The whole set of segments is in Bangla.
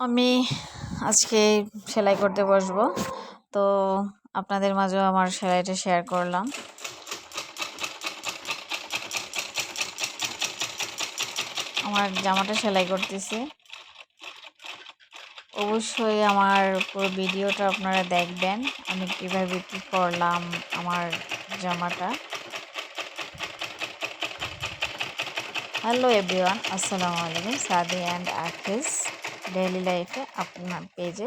আমি আজকে সেলাই করতে বসবো। তো আপনাদের মাঝেও আমার সেলাইটা শেয়ার করলাম। আমার জামাটা সেলাই করতেছি। অবশ্যই আমার পুরো ভিডিওটা আপনারা দেখবেন। আমি কীভাবে কী করলাম আমার জামাটা। হ্যালো এভরিওয়ান আসসালামু আলাইকুম সাদি অ্যান্ড আর্টিস ডেইলি লাইফে আপনার পেজে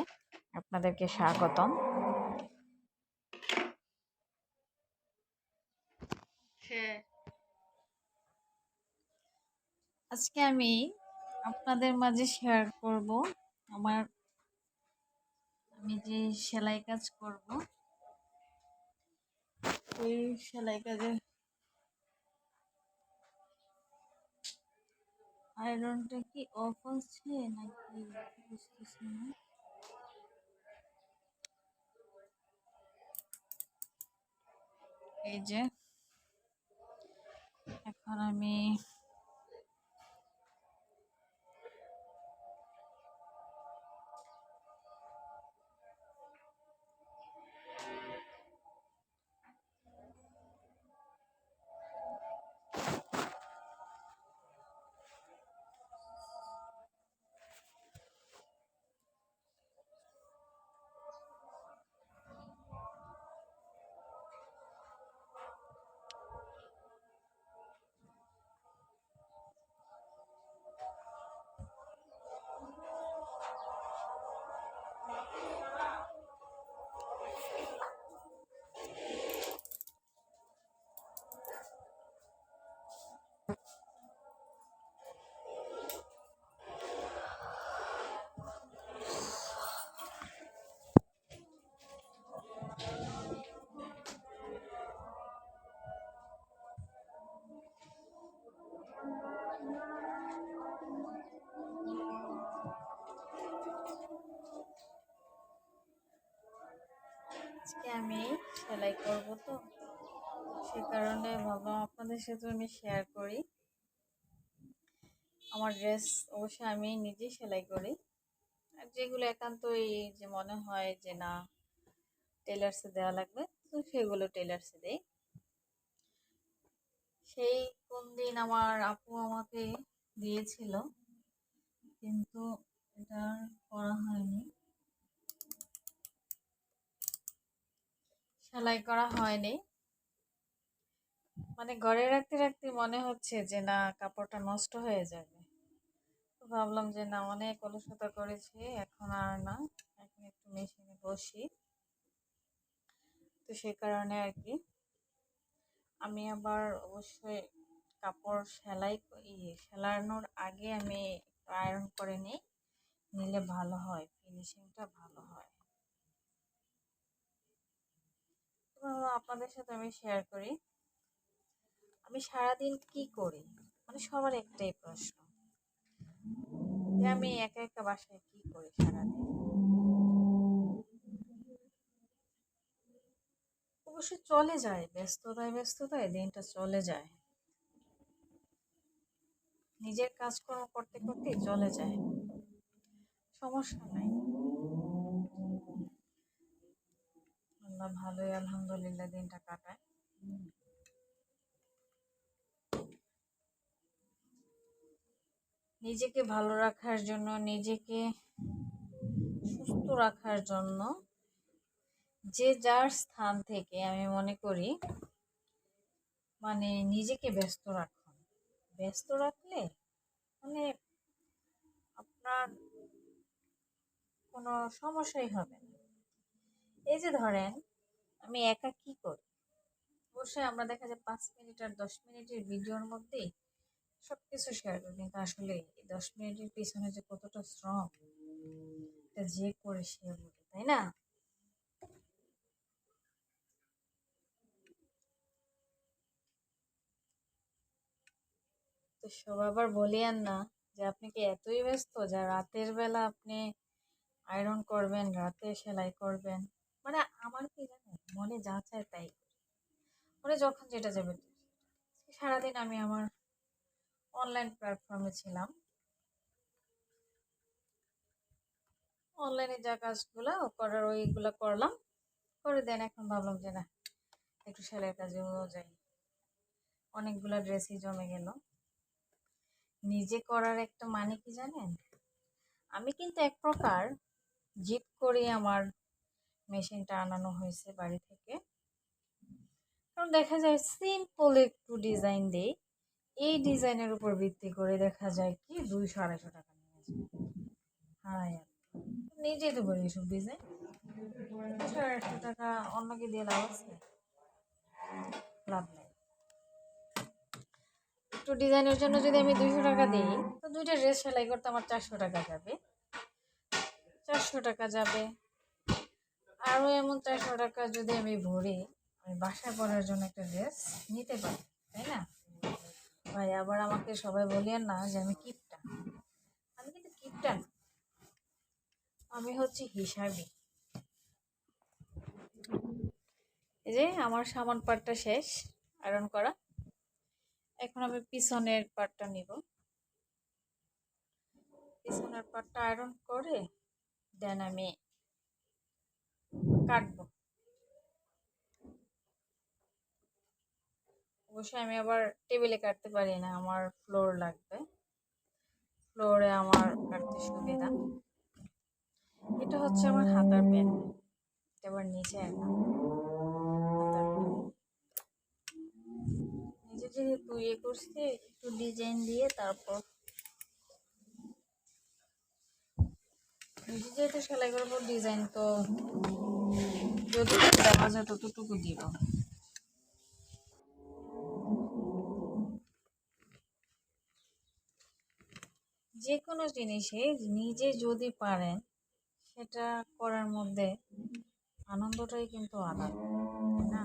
আপনাদেরকে স্বাগতম। আজকে আমি আপনাদের মাঝে শেয়ার করব। আমার আমি যে সেলাই কাজ করব, ওই সেলাই কাজের আয়রনটা কি অফ আছে নাকি বুঝতেছি না? এই যে এখন আমি আমি সেলাই করব তো। সে কারণে ভাবলাম আপনাদের সাথে আমি শেয়ার করি। আমার ড্রেস অবশ্যই আমি নিজেই সেলাই করি। আর যেগুলো একান্তই যে মনে হয় যে না টেলার্সে দেওয়া লাগবে, তো সেগুলো টেলার্সে দেই। সেই কোন দিন আমার আপু আমাকে দিয়েছিল, কিন্তু এটা করা হয়নি সেলাই করা হয়নি। মানে ঘরে রাখতে রাখতে মনে হচ্ছে যে, না, কাপড়টা নষ্ট হয়ে যাবে। ভাবলাম যে, না, অনেক অলসতা করেছি, এখন আর না, এখন একটু মেশিনে বসি। তো সে কারণে আর কি। আমি আবার অবশ্যই কাপড় সেলাই সেলানোর আগে আমি আয়রন করে নিই, নিলে ভালো হয় ফিনিশিংটা ভালো হয়। আপনাদের সাথে আমি শেয়ার করি। আমি সারাদিন কি করি? মানে সবার একটাই প্রশ্ন। যে আমি একা একা বাসায় কি করি সারাদিন? অবশ্য চলে যায়, ব্যস্ততায় ব্যস্ততায় দিনটা চলে যায়। নিজের কাজকর্ম করতে করতে চলে যায়। সমস্যা নাই। আল্লাহ ভালোই আলহামদুলিল্লাহ দিনটা কাটায়। নিজেকে ভালো রাখার জন্য নিজেকে সুস্থ রাখার জন্য যে যার স্থান থেকে আমি মনে করি মানে নিজেকে ব্যস্ত রাখুন। ব্যস্ত রাখলে মানে আপনার কোনো সমস্যাই হবে না। এই যে ধরেন আমি একা কি করি? অবশ্যই আমরা দেখা যায় পাঁচ মিনিট আর দশ মিনিটের ভিডিওর মধ্যেই সব কিছু শেয়ার করি। কিন্তু আসলে এই দশ মিনিটের পিছনে যে কতটা শ্রম, এটা যে করে সে বলে তাই না? তো সব আবার বলিয়েন না যে আপনি কি এতই ব্যস্ত যা রাতের বেলা আপনি আয়রন করবেন, রাতে সেলাই করবেন? মানে আমার কি মনে যা চায় তাই মনে যখন যেটা যাবে সারাদিন আমি আমার অনলাইন প্ল্যাটফর্মে ছিলাম। অনলাইনে যা কাজগুলো করার ওইগুলো করলাম। করে দেন এখন ভাবলাম যে না, একটু সেলাইয়ের কাজেও যাই। অনেকগুলো ড্রেসই জমে গেল। নিজে করার একটা মানে কি জানেন? আমি কিন্তু এক প্রকার জিপ করে আমার মেশিনটা আনানো হয়েছে বাড়ি থেকে। কারণ দেখা যায় সিম্পল একটু ডিজাইন দিই, এই ডিজাইনের উপর ভিত্তি করে দেখা যায় কি দুইশো আড়াইশো টাকা নিয়ে যায় হ্যাঁ নিজেই তো করি এসব ডিজাইন দুশো আড়াইশো টাকা অন্যকে দিয়ে লাভ আছে? লাভ নেই। একটু ডিজাইনের জন্য যদি আমি দুইশো টাকা দিই, তো দুইটা ড্রেস সেলাই করতে আমার চারশো টাকা যাবে। চারশো টাকা যাবে। আরও এমন চারশো টাকা যদি আমি ভরি, আমি বাসায় পরার জন্য একটা ড্রেস নিতে পারি, তাই না? ভাই, আবার আমাকে সবাই বলিয়েন না যে আমি কিপটা। আমি কিন্তু কিপটা না। আমি হচ্ছে হিসাবি। এই যে আমার সামান পাটটা শেষ, আয়রন করা। এখন আমি পিছনের পাটটা নিব। পিছনের পাটটা আয়রন করে, দেন আমি কাটবো। অবশ্যই আমি আবার টেবিলে কাটতে পারি না, আমার ফ্লোর লাগবে। ফ্লোরে আমার কাটতে সুবিধা। এটা হচ্ছে আমার হাতার প্যান এটা আবার নিচে একটা নিজে যেহেতু ইয়ে করছি, একটু ডিজাইন দিয়ে তারপর নিজে যেহেতু সেলাই করব ডিজাইন তো যতটুকু দেখা যায় ততটুকু দিব যে কোনো জিনিসে নিজে যদি পারেন, সেটা করার মধ্যে আনন্দটাই কিন্তু আলাদা না?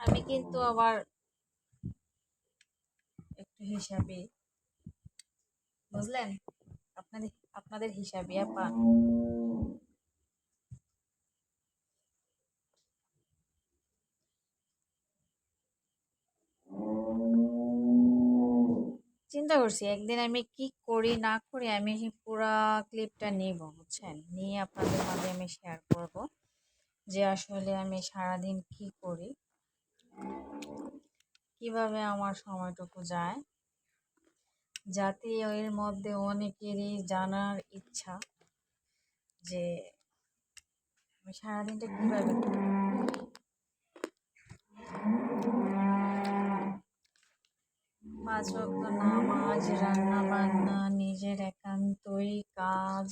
আমি কিন্তু আবার একটু হিসাবে বুঝলেন? আপনাদের আপনাদের হিসাবে আপা। চিন্তা করছি, একদিন আমি কি করি, না করি, আমি পুরা ক্লিপটা নিব, বুঝছেন? নিয়ে আপনাদের মাঝে আমি শেয়ার করব যে আসলে আমি সারাদিন কি করি, কীভাবে আমার সময়টুকু যায়। যাতে এর মধ্যে অনেকেরই জানার ইচ্ছা যে আমি সারাদিনটা কীভাবে পাঁচ ওয়াক্ত নামাজ রান্না বান্না নিজের একান্তই কাজ।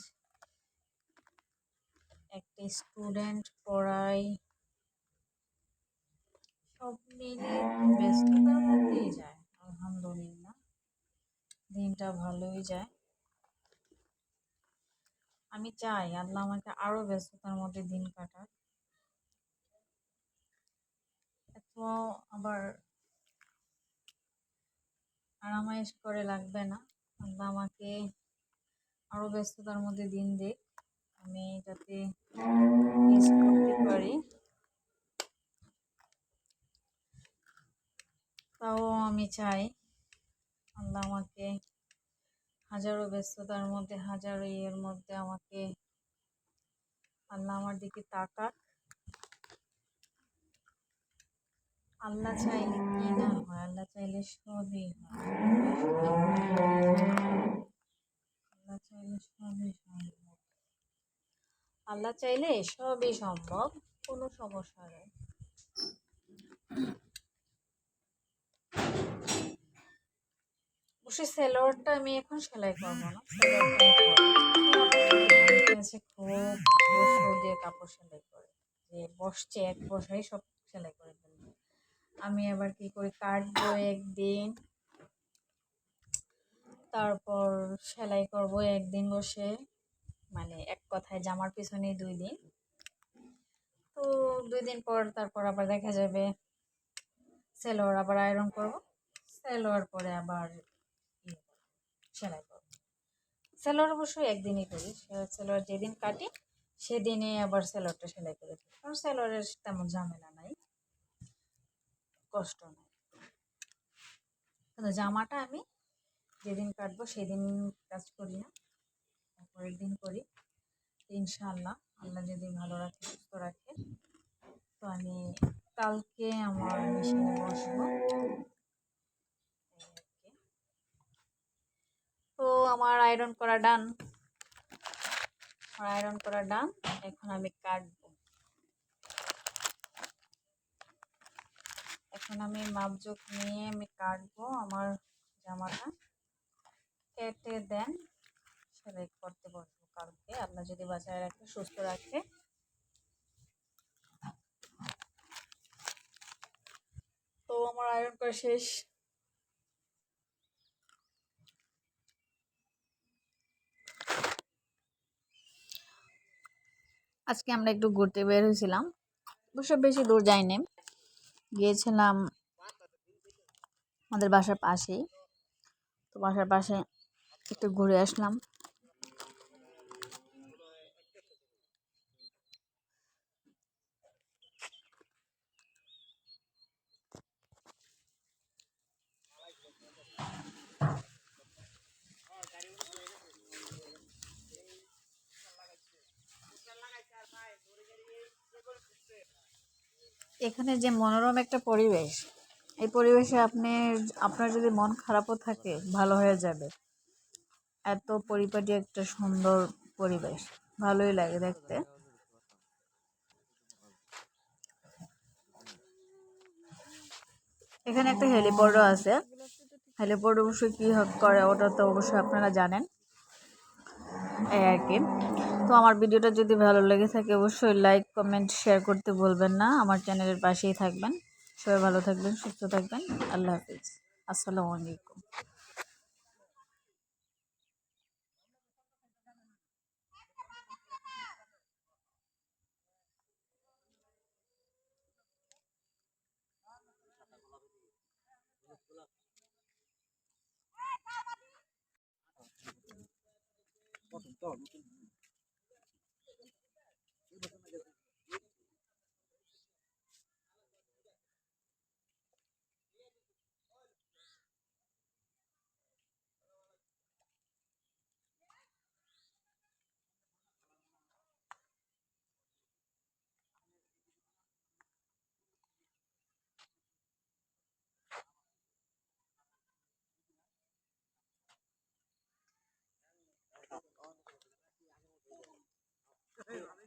একটা স্টুডেন্ট পড়াই। সব মিলে ব্যস্ততার মধ্যেই যায়, আলহামদুলিল্লাহ। দিনটা ভালোই যায়। আমি চাই আল্লাহ আমাকে আরও ব্যস্ততার মধ্যে দিন এত আবার আরামায়েশ করে লাগবে না। আল্লাহ আমাকে আরও ব্যস্ততার মধ্যে দিন দিক। আমি যাতে করতে পারি। তাও আমি চাই আল্লাহ আমাকে হাজারো ব্যস্ততার মধ্যে, হাজারো ইয়ের মধ্যে আমাকে, আল্লাহ আমার দিকে তাকাক। আল্লাহ চাইলে কি না হয়, আল্লাহ চাইলে সবই আল্লাহ চাইলে সবই সম্ভব। আল্লাহ চাইলে সম্ভব, কোনো সমস্যা নেই। অবশ্যই সেলোয়ারটা আমি এখন সেলাই করব না। খুব বসে কাপড় সেলাই করে। যে বসছে এক বসাই সব সেলাই করে ফেলবে। আমি আবার কি করি, কাটবো একদিন। তারপর সেলাই করব একদিন বসে। মানে এক কথায় জামার পিছনে দুই দিন। তো দুই দিন পর তারপর আবার দেখা যাবে। সেলোয়ার আবার আয়রন করব। সেলোয়ার পরে আবার সেলাই করব। সেলোয়ার অবশ্যই একদিনই করি। সেলোয়ার যেদিন কাটি সেদিনে আবার সেলোয়ারটা সেলাই করে দিই কারণ সেলোয়ারের তেমন ঝামেলা নাই, কষ্ট নাই। কিন্তু জামাটা আমি যেদিন কাটবো সেদিন কাজ করি না, পরের দিন করি। ইনশাআল্লাহ, আল্লাহ যদি ভালো রাখে, সুস্থ রাখে, তো আমি কালকে আমার মেশিনে বসবো এই আর কি। তো আমার আয়রন করা ডান আমার আয়রন করা ডান এখন আমি কাটবো। এখন আমি মাপজোক নিয়ে আমি কাটবো আমার জামাটা। কেটে দেন। সেলাই করতে বসবো কালকে। আল্লাহ যদি বাঁচায় রাখে, সুস্থ রাখে। তো আমার আয়রন করা শেষ। আজকে আমরা একটু ঘুরতে বের হয়েছিলাম। অবশ্য বেশি দূর যাইনি। গিয়েছিলাম আমাদের বাসার পাশেই। তো বাসার পাশে একটু ঘুরে আসলাম। এখানে যে মনোরম একটা পরিবেশ, এই পরিবেশে আপনি, আপনার যদি মন খারাপও থাকে, ভালো হয়ে যাবে। এত পরিপাটি একটা সুন্দর পরিবেশ, ভালোই লাগে দেখতে। এখানে একটা হেলিপডও আছে। হেলিপড অবশ্যই কী করে, ওটা তো অবশ্যই আপনারা জানেন। এই আর কি। তো আমার ভিডিওটা যদি ভালো লেগে থাকে, অবশ্যই লাইক কমেন্ট শেয়ার করতে বলবেন না। আমার চ্যানেলের পাশেই থাকবেন। সবাই ভালো থাকবেন, সুস্থ থাকবেন। আল্লাহ হাফিজ। আসসালামু আলাইকুম। Gracias. Yeah.